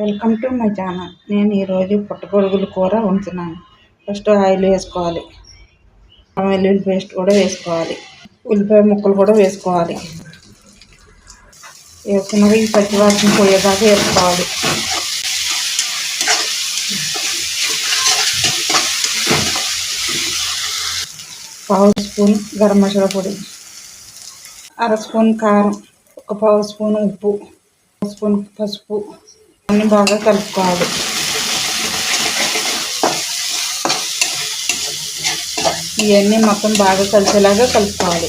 Welcome to my channel నేను ఈరోజు పుట్టగొడుగుల కూర వండుతున్నాను. ఫస్ట్ ఆయిల్ వేసుకోవాలి. వెల్లుల్లి పేస్ట్ కూడా వేసుకోవాలి. ఉల్లిపాయ ముక్కలు కూడా వేసుకోవాలి. వేసుకున్నది ఈ పచ్చివాసన పోయేదాకా వేసుకోవాలి. పావు స్పూన్ గరం మసాలా పొడి. అర స్పూన్ కారం. ఒక పావు స్పూన్ ఉప్పు. స్పూన్ పసుపు. అన్ని బాగా కలుపుకోవాలి. ఇవన్నీ మొత్తం బాగా కలిసేలాగా కలుపుకోవాలి.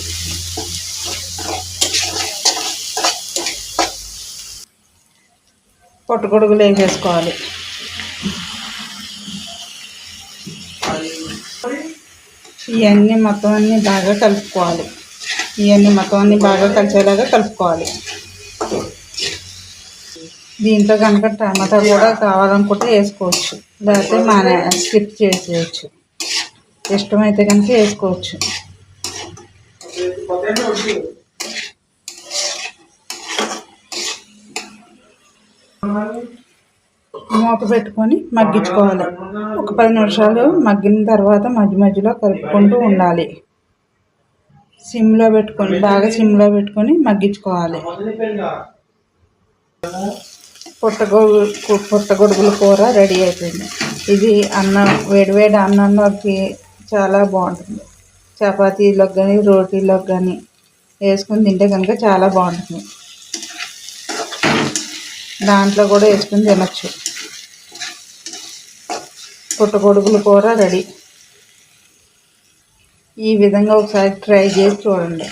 పొట్టుగొడుగులు వేసేసుకోవాలి. ఇవన్నీ మొత్తం అన్నీ బాగా కలుపుకోవాలి. ఇవన్నీ మొత్తం అన్నీ బాగా కలిసేలాగా కలుపుకోవాలి. దీంట్లో కనుక టమాటా కూడా కావాలనుకుంటే వేసుకోవచ్చు. లేకపోతే మన స్కిప్ చేసేయచ్చు. ఇష్టమైతే కనుక వేసుకోవచ్చు. మూత పెట్టుకొని మగ్గించుకోవాలి. ఒక పది నిమిషాలు మగ్గిన తర్వాత మధ్య మధ్యలో కలుపుకుంటూ ఉండాలి. సిమ్లో పెట్టుకొని బాగా సిమ్లో పెట్టుకొని మగ్గించుకోవాలి. పుట్టగొడుగు పుట్టగొడుగుల కూర రెడీ అయిపోయింది. ఇది అన్నం వేడివేడి అన్నంలోకి చాలా బాగుంటుంది. చపాతీలోకి కానీ రోటీలోకి కానీ వేసుకొని తింటే కనుక చాలా బాగుంటుంది. దాంట్లో కూడా వేసుకొని తినచ్చు. పుట్టగొడుగుల కూర రెడీ. ఈ విధంగా ఒకసారి ట్రై చేసి చూడండి.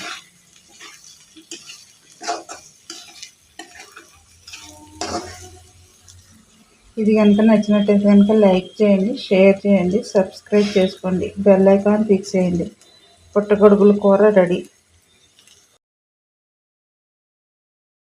ఇది కనుక నచ్చినట్టయితే కనుక లైక్ చేయండి షేర్ చేయండి సబ్స్క్రైబ్ చేసుకోండి బెల్ ఐకాన్ ఫిక్స్ చేయండి. పుట్టగొడుగుల కూర రెడీ.